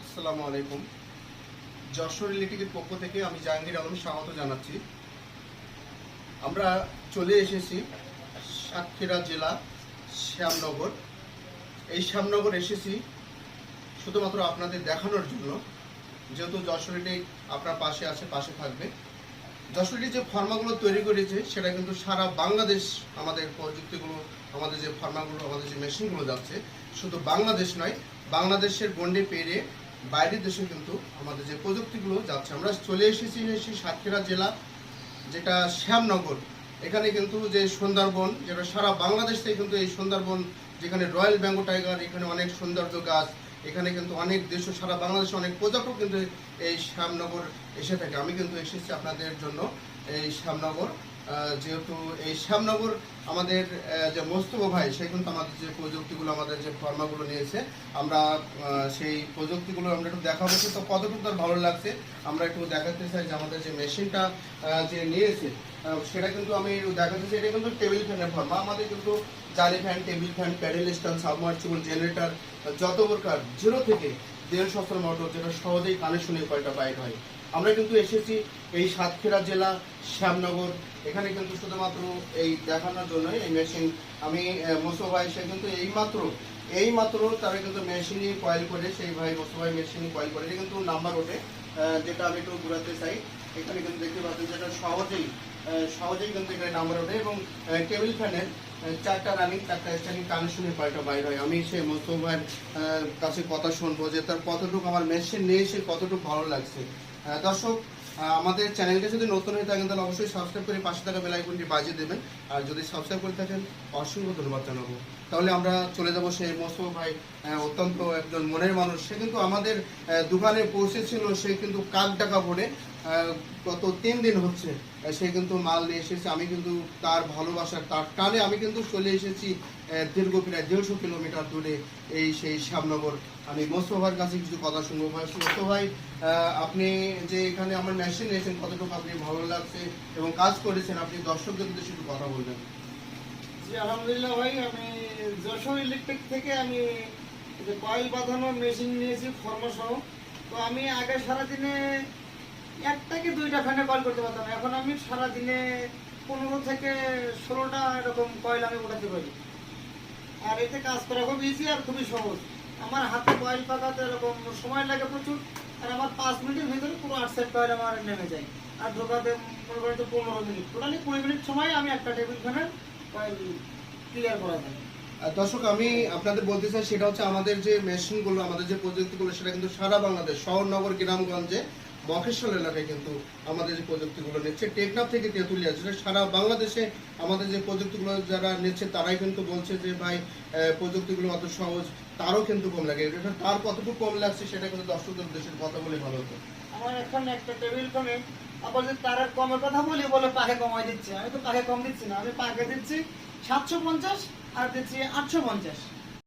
আসসালামু আলাইকুম যশোর ইলেকট্রিকের পক্ষ থেকে আমি জাহাঙ্গীর আলম স্বাগত জানাচ্ছি। আমরা চলে এসেছি সাতক্ষীরা জেলা শ্যামনগর। এই শ্যামনগর এসেছি শুধুমাত্র আপনাদের দেখানোর জন্য। যেহেতু যশোর আপনার পাশে আছে, পাশে থাকবে। যশোর যে ফার্মাগুলো তৈরি করেছে, সেটা কিন্তু সারা বাংলাদেশ আমাদের প্রযুক্তিগুলো, আমাদের যে ফার্মাগুলো, আমাদের যে মেশিনগুলো যাচ্ছে, শুধু বাংলাদেশ নয়, বাংলাদেশের গন্ডে পেরে বাইরের দেশে কিন্তু আমাদের যে প্রযুক্তিগুলো যাচ্ছে, আমরা চলে এসেছি সেই সাতক্ষীরা জেলা, যেটা শ্যামনগর। এখানে কিন্তু যে সুন্দরবন, যেটা সারা বাংলাদেশ থেকে কিন্তু এই সুন্দরবন, যেখানে রয়্যাল বেঙ্গল টাইগার, এখানে অনেক সৌন্দর্য গাছ এখানে কিন্তু অনেক দেশ সারা বাংলাদেশে অনেক পর্যটক কিন্তু এই শ্যামনগর এসে থাকে। আমি কিন্তু এসেছি আপনাদের জন্য এই শ্যামনগর। যেহেতু এই শ্যামনগর আমাদের যে মোস্তফা ভাই, সে কিন্তু আমাদের যে প্রযুক্তিগুলো, আমাদের যে ফর্মাগুলো নিয়েছে, আমরা সেই প্রযুক্তিগুলো আমরা একটু দেখাবো। তো কতটুকু তার ভালো লাগছে, আমরা একটু দেখাতে চাই যে আমাদের যে মেশিনটা যে নিয়েছে সেটা কিন্তু আমি দেখাতে চাই। এটা কিন্তু টেবিল ফ্যানের ফর্মা। আমাদের কিন্তু জালি fan, table fan, pedal stand, submersible generator, যত প্রকার, জিরো থেকে দেড় সস্তার মোটর যেটা সহজেই কানেকশনে কয়টা বাইর হয়। আমরা কিন্তু এসেছি এই সাতক্ষীরা জেলা, শ্যামনগর। এখানে কিন্তু শুধুমাত্র এই দেখানোর জন্য এই মেশিন আমি মোসো ভাই, সে কিন্তু এই মাত্র এই মাত্র তারা কিন্তু মেশিনই কয়েল করে, সেই ভাই মোসো ভাই মেশিনই কয়েল করে। এটা কিন্তু নাম্বার ওঠে যেটা আমি একটু ঘুরাতে চাই। এখানে কিন্তু দেখতে পাচ্ছেন যেটা সহজেই সহজেই কিন্তু এখানে নাম্বার ওঠে এবং টেবিল ফ্যানের চারটা রানিং চারটা কানে শুনে হয়টা বাইর হয়। আমি সে মোসো ভাইয়ের কাছে কথা শুনব যে তার কতটুকু আমার মেশিন নিয়ে সে কতটুকু ভালো লাগছে। দর্শক আমাদের চ্যানেলটা যদি নতুন হয়ে থাকেন, তাহলে অবশ্যই সাবস্ক্রাইব করে পাশে থাকা বেলাইকনটি বাজিয়ে দেবেন। আর যদি সাবস্ক্রাইব করে থাকেন, অসংখ্য ধন্যবাদ জানাব। তাহলে আমরা চলে যাব সেই মোসো ভাই অত্যন্ত একজন মনের মানুষ। সে কিন্তু আমাদের দোকানে পৌঁছেছিল, সে কিন্তু কাক টাকা পড়ে গত তিন দিন হচ্ছে সে কিন্তু মাল নিয়ে এসেছে। আমি কিন্তু তার ভালোবাসার তার টানে আমি কিন্তু চলে এসেছি দীর্ঘ প্রায় দেড়শো কিলোমিটার দূরে এই সেই শ্যামনগর। আমি মোস্তফার কাছে কিছু কথা শুনব ভাই। মোস্তো ভাই আপনি যে এখানে আমার মেশিন নিয়েছেন, কতটুকু আপনি ভালো লাগছে এবং কাজ করেছেন, আপনি দর্শকদের উদ্দেশ্যে একটু কথা বলবেন। জি, আলহামদুলিল্লাহ ভাই, আমি যশোর ইলেকট্রিক থেকে আমি যে কয়েল বাঁধানো মেশিন নিয়েছি ফর্মসহ তো আমি আগে সারাদিনে একটা কি দুইটা ফ্যানে কয়েল করতে পারতাম, এখন আমি সারাদিনে পনেরো থেকে ষোলোটা এরকম কয়েল আমি উঠাতে পারি। আর এতে কাজ করা খুব ইজি আর খুবই সহজ। আমার হাতে কয়েল পাকাতে এরকম সময় লাগে প্রচুর, আর আমার পাঁচ মিনিটের ভিতরে পুরো আট সেট কয়েল আমার নেমে যায়। আর ঢোকাতে মনে করেন তো পনেরো মিনিট, টোটালি কুড়ি মিনিট সময় আমি একটা টেবিল ফ্যানের দর্শক, আমি আপনাদের বলতে চাই, সেটা হচ্ছে আমাদের যে মেশিনগুলো, আমাদের যে প্রযুক্তিগুলো, সেটা কিন্তু সারা বাংলাদেশ শহর নগর গ্রামগঞ্জে মখেশ্বর এলাকায় কিন্তু আমাদের যে প্রযুক্তিগুলো নিচ্ছে। টেকনাফ থেকে তেঁতুলিয়া যেটা সারা বাংলাদেশে আমাদের যে প্রযুক্তিগুলো যারা নিচ্ছে, তারাই কিন্তু বলছে যে, ভাই প্রযুক্তিগুলো অত সহজ তারও কিন্তু কম লাগে। তার কতটুকু কম লাগছে সেটা কিন্তু দর্শকদের উদ্দেশ্যে কথা বলে ভালো হতো। আমার এখন একটা টেবিল ফোনে আবার যদি তার কমের কথা বলি, বলে পাখে কমাই দিচ্ছে। আমি তো পাখে কম দিচ্ছি না, আমি পাকে দিচ্ছি সাতশো পঞ্চাশ আর দিচ্ছি আটশো পঞ্চাশ।